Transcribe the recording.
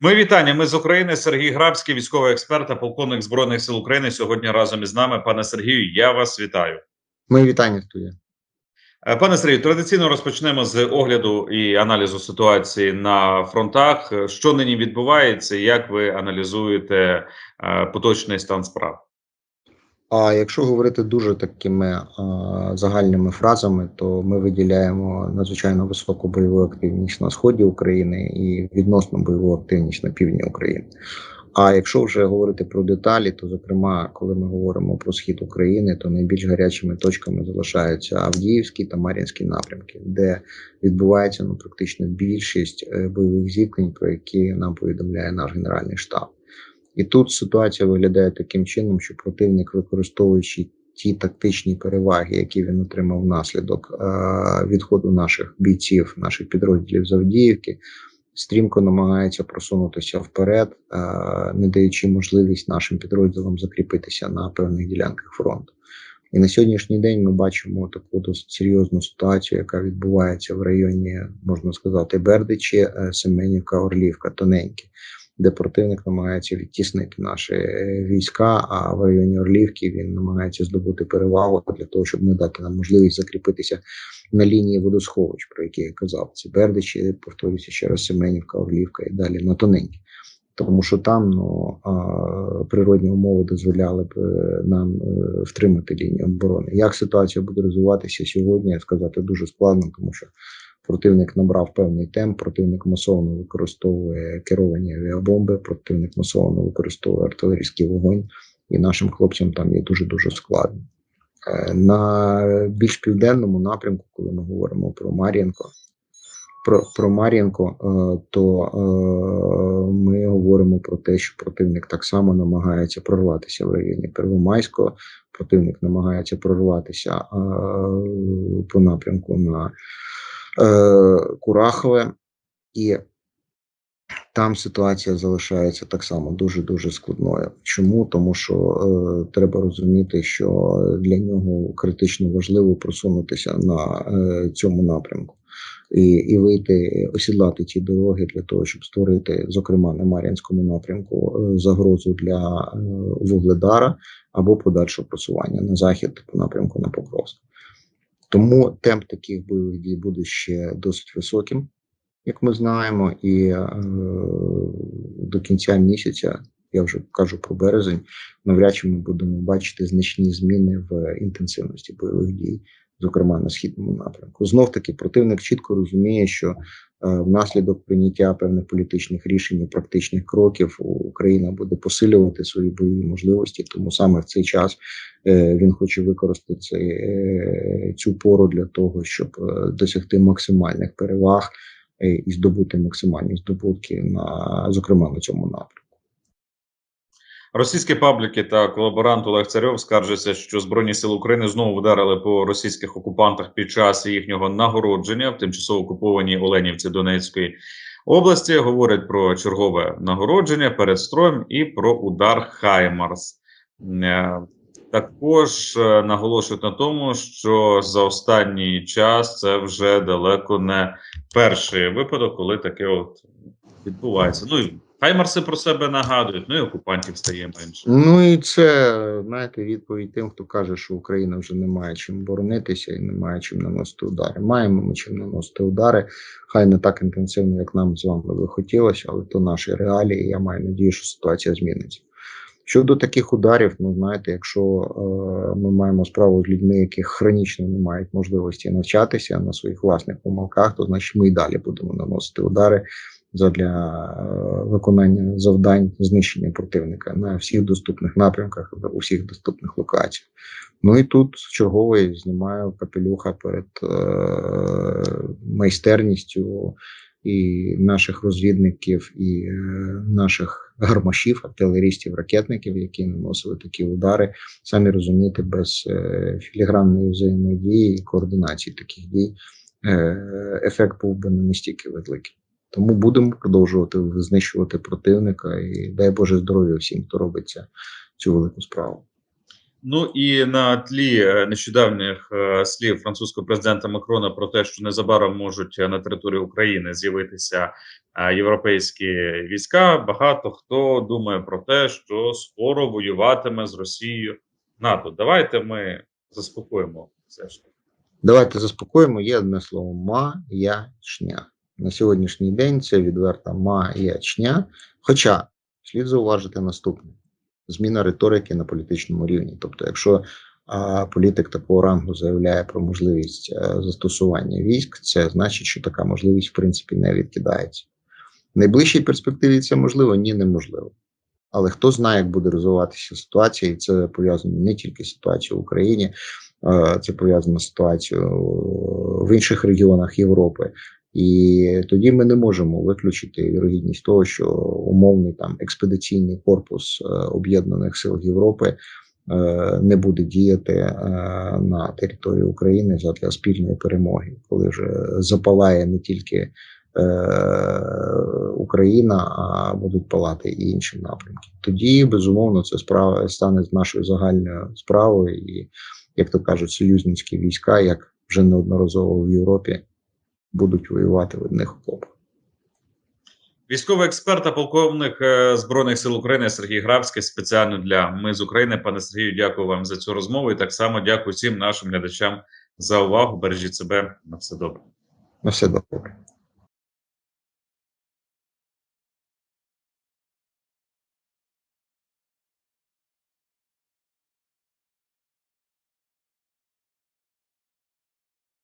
Ми вітання. Ми з України. Сергій Грабський, військовий експерт та полковник збройних сил України. Сьогодні разом із нами. Пане Сергію, я вас вітаю. Ми вітання студія. Е, Пане Сергію, традиційно розпочнемо з огляду і аналізу ситуації на фронтах. Що нині відбувається? Як ви аналізуєте е, поточний стан справ? А якщо говорити дуже такими а, загальними фразами, то ми виділяємо надзвичайно високу бойову активність на сході України і відносно бойову активність на півдні України. А якщо вже говорити про деталі, то зокрема, коли ми говоримо про схід України, то найбільш гарячими точками залишаються Авдіївський та Мар'їнський напрямки, де відбувається ну практично більшість е, бойових зіткнень, про які нам повідомляє наш генеральний штаб. І тут ситуація виглядає таким чином, що противник, використовуючи ті тактичні переваги, які він отримав внаслідок е, відходу наших бійців, наших підрозділів з Авдіївки, стрімко намагається просунутися вперед, е, не даючи можливість нашим підрозділам закріпитися на певних ділянках фронту. І на сьогоднішній день ми бачимо таку досить серйозну ситуацію, яка відбувається в районі, можна сказати, Бердичі, е, Семенівка, Орлівка, Тоненьке де противник намагається відтіснити наші е, війська. А в районі Орлівки він намагається здобути перевагу для того, щоб не дати нам можливість закріпитися на лінії водосховищ, про які я казав. Це Бердичі, повторюся ще раз Семенівка, Орлівка і далі на тоненькі. Тому що там ну, природні умови дозволяли б е, нам е, втримати лінію оборони. Як ситуація буде розвиватися сьогодні, сказати дуже складно, тому що Противник набрав певний темп, противник масово використовує керовані авіабомби, противник масово використовує артилерійський вогонь, і нашим хлопцям там є дуже дуже складно. Е, на більш південному напрямку, коли ми говоримо про Мар'їнко, про про Мар'їнко, е, то е, ми говоримо про те, що противник так само намагається прорватися в районі Первомайського. Противник намагається прорватися по напрямку на Курахове, і там ситуація залишається так само дуже дуже складною. Чому? Тому що е, треба розуміти, що для нього критично важливо просунутися на е, цьому напрямку і і вийти, осідлати ті дороги для того, щоб створити, зокрема на Мар'янському напрямку, е, загрозу для е, Вугледара або подальшого просування на захід по напрямку на Покровськ. Тому темп таких бойових дій буде ще досить високим, як ми знаємо, і е, до кінця місяця, я вже кажу про березень, навряд чи ми будемо бачити значні зміни в інтенсивності бойових дій зокрема на східному напрямку. Знов таки противник чітко розуміє, що е, внаслідок прийняття певних політичних рішень і практичних кроків Україна буде посилювати свої бойові можливості. Тому саме в цей час е, він хоче використати цей, е, цю пору для того, щоб досягти максимальних переваг і здобути максимальні здобутки на зокрема на цьому напрямку. Російські пабліки та колаборант Олег Царьов скаржаться, що Збройні сили України знову вдарили по російських окупантах під час їхнього нагородження в тимчасово окупованій Оленівці Донецької області. Говорять про чергове нагородження перед строєм і про удар Хаймарс. Е, також е, наголошують на тому, що за останній час це вже далеко не перший випадок, коли таке от відбувається. Ну Хаймарси про себе нагадують, ну і окупантів стає менше. Ну і це знаєте, відповідь тим, хто каже, що Україна вже не має чим боронитися і не має чим наносити удари. Маємо ми чим наносити удари, хай не так інтенсивно, як нам з вами би хотілося, але то наші реалії. Я маю надію, що ситуація зміниться. Щодо таких ударів, ну знаєте, якщо е, ми маємо справу з людьми, які хронічно не мають можливості навчатися на своїх власних помилках, то значить ми і далі будемо наносити удари задля е, виконання завдань знищення противника на всіх доступних напрямках, у всіх доступних локаціях. Ну і тут черговий знімаю капелюха перед е, майстерністю і наших розвідників, і е, наших гармашів, артилерістів, ракетників, які наносили такі удари, самі розумієте, без філігранної взаємодії і координації таких дій. Ефект був би не настільки великий. Тому будемо продовжувати знищувати противника і дай Боже здоров'я всім, хто робить цю велику справу. Ну і на тлі е, нещодавніх е, слів французького президента Макрона про те, що незабаром можуть е, на території України з'явитися європейські війська. Багато хто думає про те, що скоро воюватиме з Росією НАТО. Давайте ми заспокоїмо все ж. Давайте заспокоїмо. Є одне слово маячня. На сьогоднішній день це відверта маячня. Хоча слід зауважити наступне: зміна риторики на політичному рівні. Тобто, якщо а, політик такого рангу заявляє про можливість е, застосування військ, це значить, що така можливість в принципі не відкидається. В найближчій перспективі це можливо, ні, неможливо. Але хто знає, як буде розвиватися ситуація, і це пов'язано не тільки з ситуацією в Україні, е, це пов'язано з ситуацією в інших регіонах Європи. І тоді ми не можемо виключити вірогідність того, що умовний там експедиційний корпус е, об'єднаних сил Європи е, не буде діяти е, на території України задля спільної перемоги, коли вже запалає не тільки Україна, а будуть палати і інші напрямки. Тоді безумовно це справа стане нашою загальною справою, і як то кажуть, союзницькі війська, як вже неодноразово в Європі, будуть воювати в одних окопах. Військовий експерт та полковник е, збройних сил України Сергій Грабський спеціально для ми з України. Пане Сергію, дякую вам за цю розмову. І так само дякую всім нашим глядачам за увагу. Бережіть себе на все добре. На все добре.